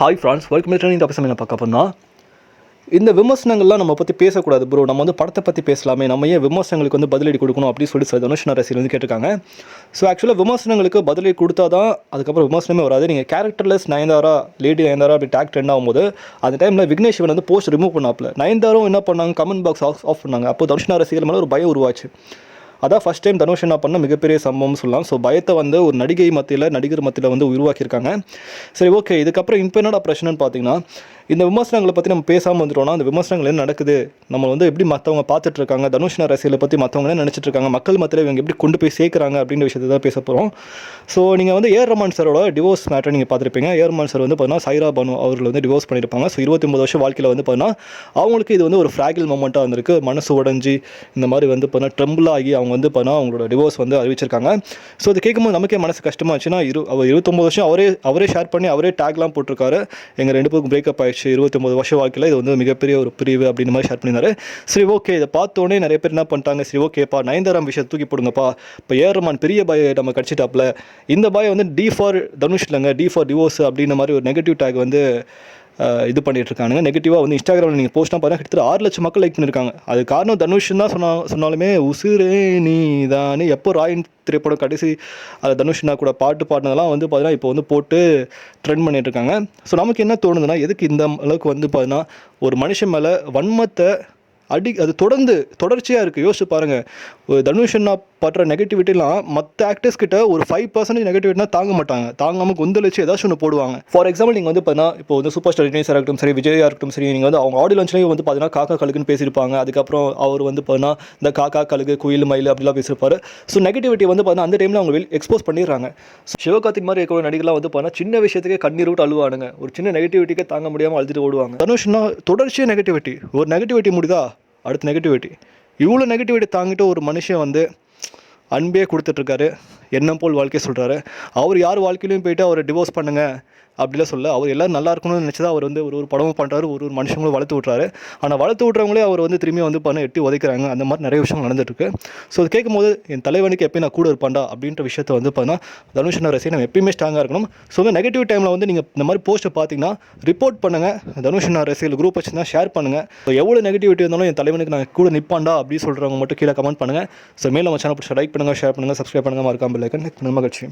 Hi friends welcome to இந்த episode என்ன பார்க்க போனா இந்த விமர்சனங்கள்லாம் நம்ம பற்றி பேசக்கூடாது ப்ரோ நம்ம வந்து படத்தை பற்றி பேசலாமே. நம்ம ஏன் விமர்சனங்களுக்கு வந்து பதிலடி கொடுக்கணும் அப்படின்னு சொல்லி சார் தனுஷ் ரசிகர் வந்து கேட்டிருக்காங்க. ஸோ ஆக்சுவலாக விமர்சனங்களுக்கு பதிலடி கொடுத்தா தான் அதுக்கப்புறம் விமர்சனமே வராது. நீங்கள் கேரக்டர்லெஸ் நயன்தாரா லேடி நயன்தாரா அப்படி டேக் ட்ரெண்ட் ஆகும்போது அந்த டைமில் விக்னேஷ் வந்து போஸ்ட் ரிமூவ் பண்ணாப்புல. நயன்தாரும் என்ன பண்ணாங்க? கமெண்ட் பாக்ஸ் ஆஃப் ஆஃப் பண்ணாங்க. அப்போ தனுஷ் ரசிகர் மேலே ஒரு பயம் உருவாச்சு. அதான் ஃபஸ்ட் டைம் தனுஷ் என்ன பண்ண மிகப்பெரிய சம்பவம்னு சொல்லலாம். ஸோ பயத்தை வந்து ஒரு நடிகை மத்தியில் நடிகர் மத்தியில் வந்து உருவாக்கியிருக்காங்க. சரி ஓகே இதுக்கப்புறம் இப்போ என்னடா பிரச்சனைன்னு பார்த்தீங்கன்னா இந்த விமர்சனங்களை பற்றி நம்ம பேசாமல் வந்துட்டோம்னா அந்த விமர்சனங்கள் என்ன நடக்குது? நம்ம வந்து எப்படி மற்றவங்க பார்த்துட்டு இருக்காங்க தனுஷ் ரசிகளை பற்றி மற்றவங்க என்ன நினச்சிட்டு இருக்காங்க மக்கள் மத்தியில் இவங்க எப்படி கொண்டு போய் சேர்க்குறாங்க அப்படின்ற விஷயத்தை தான் பேச போகிறோம் ஸோ நீங்கள் வந்து ஏர் ரமான் சாரோட டிவோர்ஸ் மேட்டர் நீங்கள் பார்த்துருப்பீங்க. ஏர் ரமான் சார் வந்து பார்த்தீங்கன்னா சைரா பானு அவர்கள் வந்து டிவோர்ஸ் பண்ணியிருப்பாங்க. ஸோ இருபத்தி ஒம்பது வருஷம் வாழ்க்கையில் வந்து பார்த்தீங்கன்னா அவங்களுக்கு இது வந்து ஒரு ஃப்ராகில் மூமெண்ட்டாக வந்திருக்கு. மனசு உடஞ்சி இந்த மாதிரி வந்து பார்த்தீங்கன்னா ட்ரம்பிள் ஆகி அவங்க வந்து பார்த்தீங்கன்னா அவங்களோட டிவோர்ஸ் வந்து அறிவிச்சிருக்காங்க. ஸோ இது கேட்கும்போது நமக்கே மனசு கஷ்டமாச்சுன்னா இரு அவர் இருபத்தொம்பது வருஷம் அவரே அவரே ஷேர் பண்ணி அவரே டேக்லாம் போட்டிருக்காரு. எங்கள் ரெண்டு பேருக்கும் பிரேக்கப் ஆயிடுச்சு இருபத்தொம்பது வருஷம் வாழ்க்கையில் இது வந்து மிகப்பெரிய ஒரு பிரிவு அப்படின்னு மாதிரி ஷேர் பண்ணியிருந்தாரு. சரி ஓகே இதை பார்த்தோன்னே நிறைய பேர் என்ன பண்ணிட்டாங்க? சரி ஓகேப்பா நயன்தாராம் விஷயத்தை தூக்கி போடுங்கப்பா. இப்போ ஏஆர்மான் பெரிய பாய் நம்ம கிடச்சிட்டாப்ல. இந்த பாய் வந்து டி ஃபார் தனுஷ் இல்லைங்க டி ஃபார் டிவோர்ஸ் அப்படின்ற மாதிரி ஒரு நெகட்டிவ் டேக் வந்து இது பண்ணிட்டு இருக்காங்க நெகட்டிவாக வந்து இன்ஸ்டாகிராமில் நீங்கள் போஸ்ட்லாம் பார்த்தா கிட்டத்தட்ட ஆறு லட்சம் மக்கள் லைக் பண்ணியிருக்காங்க அது காரணம் தனுஷ் தான் சொன்னா சொன்னாலுமே உசுரே நீ தானே. எப்போ ராயன் திரைப்படம் கடைசி அது தனுஷ்னா கூட பாட்டு பாடினதெல்லாம் வந்து பார்த்தீங்கன்னா இப்போ வந்து போட்டு ட்ரெண்ட் பண்ணிட்டு இருக்காங்க ஸோ நமக்கு என்ன தோணுதுன்னா எதுக்கு இந்த அளவுக்கு வந்து பார்த்தீங்கன்னா ஒரு மனுஷன் மேலே வன்மத்தை அடி அது தொடர்ந்து தொடர்ச்சியாக இருக்குது யோசிச்சு பாருங்கள் ஒரு தனுஷன்னா படுற நெகட்டிவிட்டிலாம் மற்ற ஆக்டர்ஸ் கிட்ட ஒரு ஃபைவ் பர்சன்டேஜ் நெகட்டிவிட்டினா தாங்க மாட்டாங்க. தாங்காமல் குந்தளிச்சு ஏதாச்சும் ஒன்று போடுவாங்க. ஃபார் எக்ஸாம்பிள் நீங்கள் வந்து பார்த்தீங்கன்னா இப்போ வந்து சூப்பர் ஸ்டார் விஜய் இருக்கட்டும் சரி விஜயா இருக்கட்டும் சரி நீங்கள் வந்து அவங்க ஆடியோ லான்ச்லேயே வந்து பார்த்தீங்கன்னா காக்கா கழுகுன்னு பேசியிருப்பாங்க. அதுக்கப்புறம் அவர் வந்து பார்த்தீங்கன்னா இந்த காக்கா கழுகு குயில் மயில் அப்படிலாம் பேசியிருப்பாரு. ஸோ நெகட்டிவிட்டி வந்து பார்த்தீங்கன்னா அந்த டைமில் அவங்க வெளி எக்ஸ்போஸ் பண்ணிடுறாங்க. சிவகார்த்திக் மாதிரி இருக்கிற நடிகர்லாம் வந்து பார்த்தீங்கன்னா சின்ன விஷயத்துக்கே கண்ணீர் விட்டு அழுவானுங்க. ஒரு சின்ன நெகட்டிவிட்டிக்கே தாங்க முடியாமல் அழுதுட்டு ஓடுவாங்க. தனுஷ்னா தொடர்ச்சியாக நெகட்டிவிட்டி ஒரு நெகட்டிவிட்டி முடிதா அடுத்து நெகட்டிவிட்டி இவ்வளோ நெகட்டிவிட்டி தாங்கிட்டு ஒரு மனுஷன் வந்து அன்பே கொடுத்துட்ருக்காரு எண்ணம் போல் வாழ்க்கை சொல்கிறாரு அவர் யார் வாழ்க்கையிலையும் போயிட்டு அவரை டிவோர்ஸ் பண்ணுங்கள் அப்படிலாம் சொல்ல அவர் எல்லாரும் நல்லா இருக்கணும்னு நினச்சி தான் அவர் வந்து ஒரு ஒரு படமும் பண்ணுறாரு ஒரு ஒரு மனுஷங்களும் வளர்த்து விட்றாரு ஆனால் வளர்த்து விட்றவங்களே அவர் வந்து திரும்பி வந்து பண்ண எட்டி உதைக்கிறாங்க. அந்த மாதிரி நிறைய விஷயம் நடந்துட்டுருக்கு. ஸோ அது கேட்கும்போது என் தலைவனுக்கு எப்பயும் நான் கூட இருப்பான்டா அப்படின்ற விஷயத்தை வந்து பார்த்தீங்கன்னா தனுஷன் ரசி நம்ம எப்பயுமே ஸ்ட்ராங்காக இருக்கணும். ஸோ வந்து நெகட்டிவ் டைமில் வந்து நீங்கள் இந்த மாதிரி போஸ்ட்டை பார்த்தீங்கன்னா ரிப்போர்ட் பண்ணுங்கள் தனுஷன் ரசிகர்கள் குரூப் வச்சுருந்தா ஷேர் பண்ணுங்கள் ஸோ எவ்வளோ நெகட்டிவிட்டி இருந்தாலும் என் தலைவனுக்கு நான் கூட நிற்பாண்டா அப்படின்னு சொல்கிறவங்க மட்டும் கீழே கமெண்ட் பண்ணுங்கள் ஸோ மேலே நம்ம சேனல் பிடிச்ச லைக் பண்ணுங்கள் ஷேர் பண்ணுங்கள் சப்ஸ்கிரைப் பண்ணுங்கள் மறக்காமல் லைக் மகிழ்ச்சி.